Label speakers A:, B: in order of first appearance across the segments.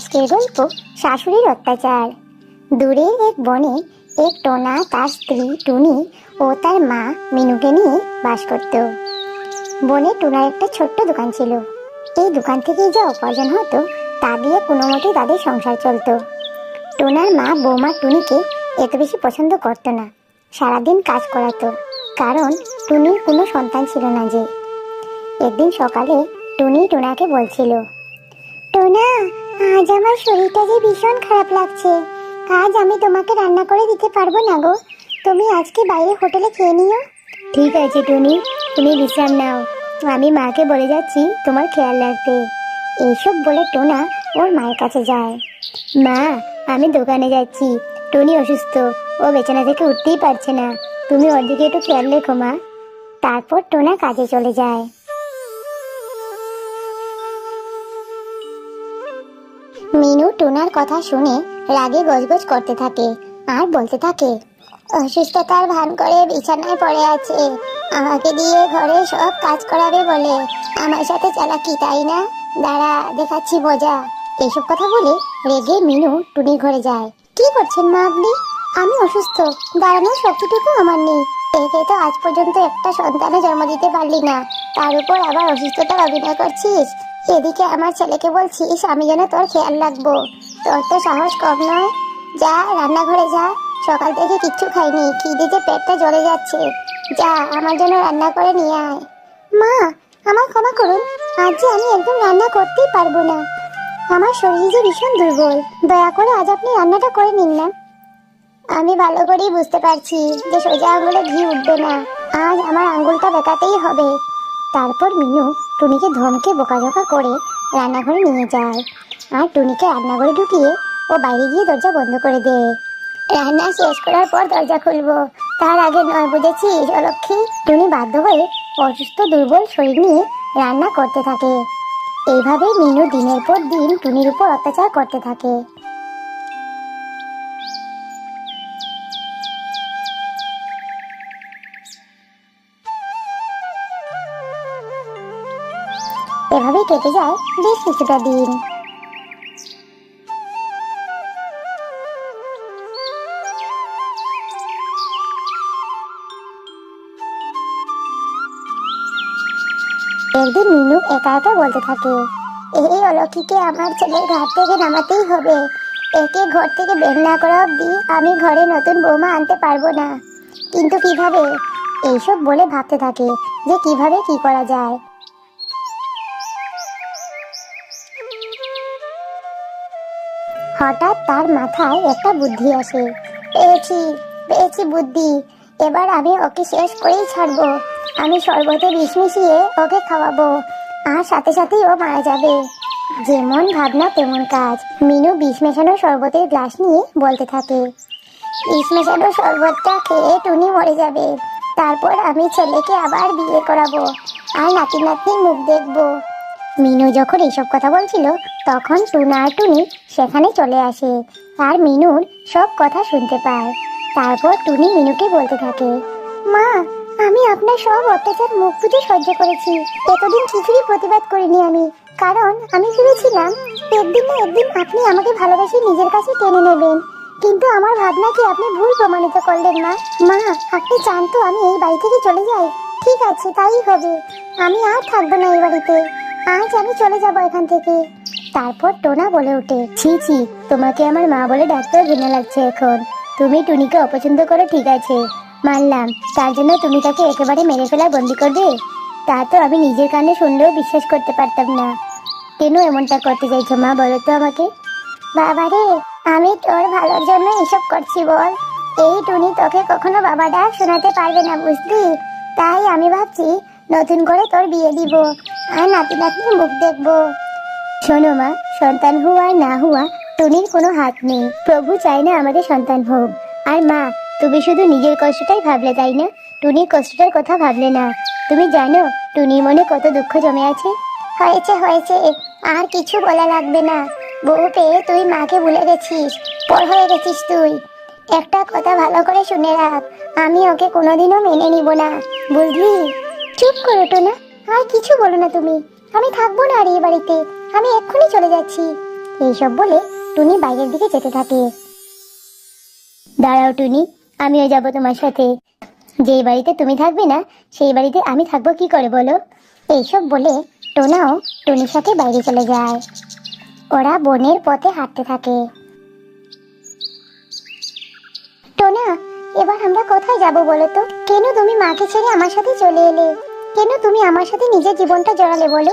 A: আজকের গল্প শাশুড়ির অত্যাচার। দূরে এক বনে এক টোনা তার স্ত্রী টুনি ও তার মা মিনুকে নিয়ে বাস করত। বনে টোনার একটা ছোট্ট দোকান ছিল। এই দোকান থেকে যা উপার্জন হতো, তা দিয়ে কোনো মতে তাদের সংসার চলতো। টোনার মা বৌমা টুনিকে এত বেশি পছন্দ করতো না। সারাদিন কাজ করাতো, কারণ টুনির কোনো সন্তান ছিল না যে। একদিন সকালে টুনি টোনাকে বলছিল, টোনা আজ আমার শরীরটা যে ভীষণ খারাপ লাগছে। আজ আমি তোমাকে রান্না করে দিতে পারব না গো। তুমি আজকে বাইরে হোটেলে খেয়ে নিও। ঠিক আছে টুনি। তুমি বিশ্রাম নাও। আমি মাকে বলে যাচ্ছি তোমার খেয়াল রাখতে। এইসব বলে টোনা ওর মায়ের কাছে যায়। মা আমি দোকানে যাচ্ছি। টুনি অসুস্থ। ও বেচানা থেকে উঠতেই পারছে না। তুমি ওর দিকে একটু খেয়াল রেখো মা। তারপর টোনা কাজে চলে যায়। টোনার কথা শুনে রাগে গজগজ করতে থাকে, আর বলতে থাকে অসুস্থতার ভান করে বিছানায় পড়ে আছে, আমাকে দিয়ে ঘরে সব কাজ করাবে বলে। আমার সাথে চালাকি, তাই না? দাঁড়া, দেখাচ্ছি মজা এসব কথা বলে রেগে মিনু টুনির ঘরে যায়। কি করছেন মা আপনি? আমি অসুস্থ, দাঁড়ানোর শক্তিটুকু আমার নেই। একে তো আজ পর্যন্ত একটা সন্তানও জন্ম দিতে পারলি না। তার উপর আবার অসুস্থতার অভিনয় করছিস? এদিকে আমার ছেলেকে বলছিস, আমি যেন তোর খেয়াল রাখব। তোর তো সাহস কম নয়। যা, রান্নাঘরে যা। সকাল থেকে কিচ্ছু খাইনি। খিদে যে পেটটা জ্বলে যাচ্ছে। যা, আমার জন্য রান্না করে নিয়ে আয়। মা আমার ক্ষমা করুন। আজ যে আমি একদম রান্না করতেই পারব না। আমার শরীর যে ভীষণ দুর্বল। দয়া করে আজ আপনি রান্নাটা করে নিন না। আমি ভালো করেই বুঝতে পারছি যে সোজা আঙুলে ঘি উঠবে না। আজ আমার আঙুলটা বেঁকাতেই হবে। তারপর মিনু টুনিকে ধমকে বোকাঝোকা করে রান্নাঘরে নিয়ে যায়। আর টুনিকে রান্নাঘরে ঢুকিয়ে ও বাইরে গিয়ে দরজা বন্ধ করে দে। রান্না শেষ করার পর দরজা খুলবো। তার আগে নয় বুঝেছিস অলক্ষী টুনি বাধ্য হয়ে অসুস্থ, দুর্বল শরীর নিয়ে রান্না করতে থাকে। এইভাবে মিনু দিনের পর দিন টুনির উপর অত্যাচার করতে থাকে। এভাবেই কেটে যায় বেশ কিছুটা দিন। একদিন মিনু একা একা বলতে থাকে, এই অলক্ষীকে আমার ছেলের ঘাট থেকে নামাতেই হবে। একে ঘর থেকে বের না করা অবধি আমি ঘরে নতুন বৌমা আনতে পারব না। কিন্তু কীভাবে? এইসব বলে ভাবতে থাকে যে কীভাবে কি করা যায়। হঠাৎ তার মাথায় একটা বুদ্ধি আসে। পেয়েছি পেয়েছি বুদ্ধি। এবার আমি ওকে শেষ করেই ছাড়বো। আমি শরবতে বিষ মিশিয়ে ওকে খাওয়াবো। আর সাথে সাথেই ও মারা যাবে। যেমন ভাবনা, তেমন কাজ। মিনু বিষ মেশানো শরবতের গ্লাস নিয়ে বলতে থাকে। বিষ মেশানো শরবতটা খেয়ে টুনি মরে যাবে। তারপর আমি ছেলেকে আবার বিয়ে করাবো। আর নাতি নাতনির মুখ দেখব। মিনু যখন এইসব কথা বলছিল, তখন টুনা আর টুনি সেখানে চলে আসে। আর মিনুর সব কথা শুনতে পায়। তারপর টুনি মিনুকে বলতে থাকে, মা আমি আপনার সব অত্যাচার মুখ বুঝে সহ্য করেছি। এতদিন কিছুরই প্রতিবাদ করিনি আমি। কারণ আমি ভেবেছিলাম, একদিন না একদিন আপনি আমাকে ভালোবেসে নিজের কাছে টেনে নেবেন। কিন্তু আমার ভাবনা কি আপনি ভুল প্রমাণিত করলেন মা মা, আপনি চান তো আমি এই বাড়ি থেকে চলে যাই? ঠিক আছে, তাই হবে। আমি আর থাকব না এই বাড়িতে। আজ আমি চলে যাব এখান থেকে। তারপর টোনা বলে ওঠে, ছি ছি, তোমাকে আমার মা বলে ডাক্তার ঘৃণা লাগছে এখন। তুমি টুনিকে অপছন্দ করো, ঠিক আছে। মানলাম। তার জন্য তুমি তাকে একেবারে মেরে ফেলার বন্দি করবে? তা তো আমি নিজের কানে শুনলেও বিশ্বাস করতে পারতাম না। কেন এমনটা করতে চাইছো মা, বলো তো আমাকে? বাবারে, আমি তোর ভালোর জন্য এসব করছি বল। এই টুনি তোকে কখনো বাবা ডাক শোনাতে পারবে না, বুঝলি? তাই আমি ভাবছি নতুন করে তোর বিয়ে দিব। আর নাতি নাতনির মুখ দেখব। শোনো মা, সন্তান হওয়া না হওয়া টুনির কোনো হাত নেই। প্রভু চায় না আমাদের সন্তান হোক। আর মা তুমি শুধু নিজের কষ্টটাই ভাবলে, তাই না? টুনির কষ্টটার কথা ভাবলে না। তুমি জানো, টুনির মনে কত দুঃখ জমে আছে। হয়েছে হয়েছে আর কিছু বলা লাগবে না। বউ পেয়ে তুই মাকে ভুলে গেছিস। পর হয়ে গেছিস তুই। একটা কথা ভালো করে শুনে রাখ। আমি ওকে কোনোদিনও মেনে নিব না। বুঝলি? চুপ করো, টোনা। আর কিছু বলো না তুমি। আমি থাকব না আর এই বাড়িতে। আমি এক্ষুনি চলে যাচ্ছি। এইসব বলে টুনি বাইরের দিকে যেতে থাকে। দাঁড়াও, টুনি। আমিও যাব তোমার সাথে। যেই বাড়িতে তুমি থাকবে না, সেই বাড়িতে আমি থাকব কি করে বলো? এইসব বলে টোনাও টুনির সাথে বাইরে চলে যায়। ওরা বনের পথে হাঁটতে থাকে। টোনা, এবার আমরা কোথায় যাব বলো তো? কেন তুমি মাকে ছেড়ে আমার সাথে চলে এলে? কেন তুমি আমার সাথে নিজের জীবনটা জড়ালে বলো?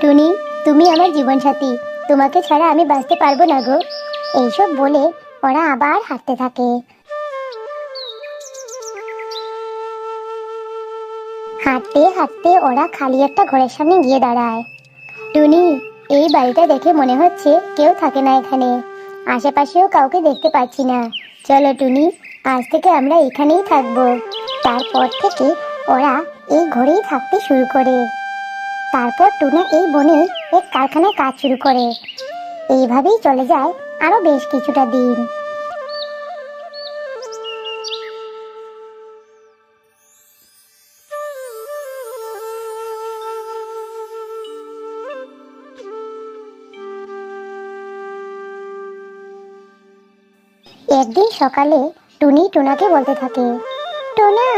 A: টুনি, তুমি আমার জীবন সাথী তোমাকে ছাড়া আমি বাঁচতে পারব না গো। এইসব বলে ওরা আবার হাঁটতে থাকে। হাঁটতে হাঁটতে ওরা খালি একটা ঘরের সামনে গিয়ে দাঁড়ায়। টুনি, এই বাড়িটা দেখে মনে হচ্ছে কেউ থাকে না এখানে। আশেপাশেও কাউকে দেখতে পাচ্ছি না। চলো টুনি, আজ থেকে আমরা এখানেই থাকব। তারপর থেকে ওরা এই ঘরেই থাকতে শুরু করে। তারপর টুনা এই বনে এক কারখানায় কাজ শুরু করে। এইভাবেই চলে যায় আরও বেশ কিছুটা দিন। একদিন সকালে টুনি টোনাকে বলতে থাকে, টোনা,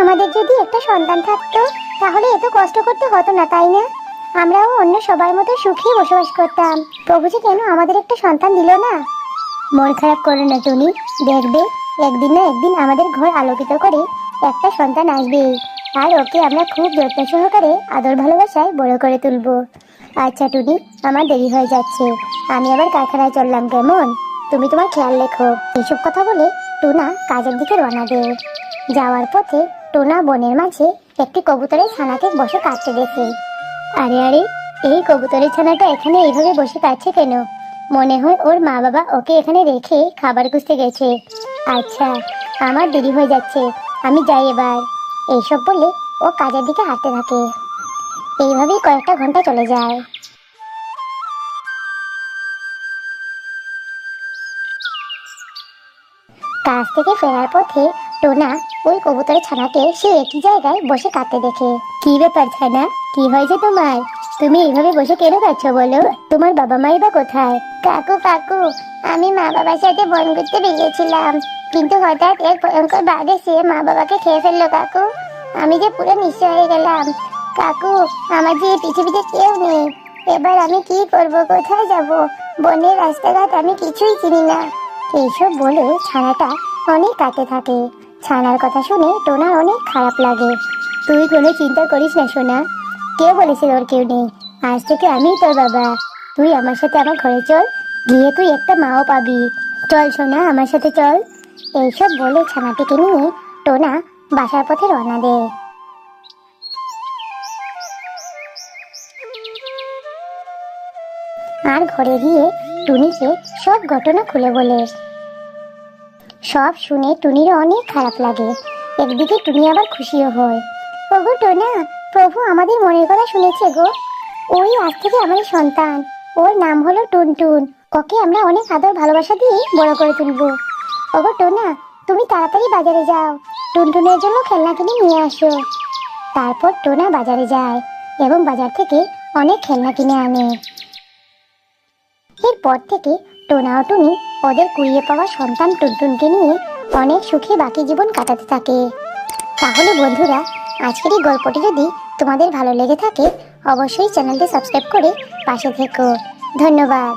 A: আমাদের যদি একটা সন্তান থাকতো, তাহলে এত কষ্ট করতে হতো না, তাই না? আমরাও অন্য সবার মতো সুখী বসবাস করতাম। প্রভু যে কেন আমাদের একটা সন্তান দিল না? মন খারাপ করো না, টুনি। দেখবে, একদিন না একদিন আমাদের ঘর আলোকিত করে একটা সন্তান আসবে। আর ওকে আমরা খুব যত্ন সহকারে, আদর ভালোবাসায় বড় করে তুলবো। আচ্ছা টুনি, আমার দেরি হয়ে যাচ্ছে। আমি আবার কারখানায় চললাম, কেমন? তুমি তোমার খেয়াল রেখো। এইসব কথা বলে টোনা কাজের দিকে রওনা দেয়। যাওয়ার পথে টোনা বনের মাঝে একটি কবুতরের ছানাকে বসে কাটতে দেখে। আরে আরে, এই কবুতরের ছানাটা এখানে এইভাবে বসে কাটছে কেন? মনে হয় ওর মা বাবা ওকে এখানে রেখে খাবার খুঁজতে গেছে। আচ্ছা আমার দেরি হয়ে যাচ্ছে, আমি যাই এবার। এইসব বলে ও কাজের দিকে হাঁটতে থাকে। এইভাবেই কয়েকটা ঘণ্টা চলে যায়। কাজ থেকে ফেরার পথে টোনা ওই কবুতরের ছানাকে সে একই জায়গায় বসে কাঁদতে দেখে। কি ব্যাপার ছানা? কি হয়েছে তোমার? তুমি এইভাবে বসে কেন কাচ্ছ বলো? তোমার বাবা মাই বা কোথায়? কাকু কাকু, আমি মা বাবার সাথে বন করতে বেরিয়েছিলাম। কিন্তু হঠাৎ এক ভয়ঙ্কর বাঘ এসে মা বাবাকে খেয়ে ফেলল, কাকু। আমি যে পুরো নিঃস্ব হয়ে গেলাম। কাকু, আমার যে পৃথিবীতে কেউ নেই। এবার আমি কি করব? কোথায় যাব? বনের রাস্তাঘাট আমি কিছুই চিনি না। এইসব বলে ছানাটা অনেক কাটে থাকে। ছানার কথা শুনে টোনার অনেক খারাপ লাগে। তুই কোনো চিন্তা করিস না, সোনা। কে বলেছে তোর কেউ নেই। আজ থেকে আমি তোর বাবা। তুই আমার সাথে আমার ঘরে চল, গিয়ে তুই একটা মাও পাবি। চল, সোনা, আমার সাথে চল। এইসব বলে ছানাটিকে নিয়ে টোনা বাসার পথে রওনা দেয়। আর ঘরে গিয়ে টুনিকে সব ঘটনা খুলে বলে সব শুনে টুনির অনেক খারাপ লাগে। একদিকে টুনি আবার খুশিও হয়। ওগো টোনা, প্রভু আমাদের মনের কথা শুনেছে গো। ওই আজ থেকে আমাদের সন্তান। ওর নাম হলো টুনটুন। ওকে আমরা অনেক আদর ভালোবাসা দিয়ে বড় করে তুলবো। ওগো টোনা, তুমি তাড়াতাড়ি বাজারে যাও। টুনটুনের জন্য খেলনা কিনে নিয়ে আসো। তারপর টোনা বাজারে যায় এবং বাজার থেকে অনেক খেলনা কিনে আনে। এরপর থেকে টোনা টুনি ওদের কুড়িয়ে পাওয়া সন্তান টুনটুনকে নিয়ে অনেক সুখে বাকি জীবন কাটাতে থাকে। তাহলে বন্ধুরা, আজকের এই গল্পটি যদি তোমাদের ভালো লেগে থাকে, অবশ্যই চ্যানেলটি সাবস্ক্রাইব করে পাশে থেকো। ধন্যবাদ।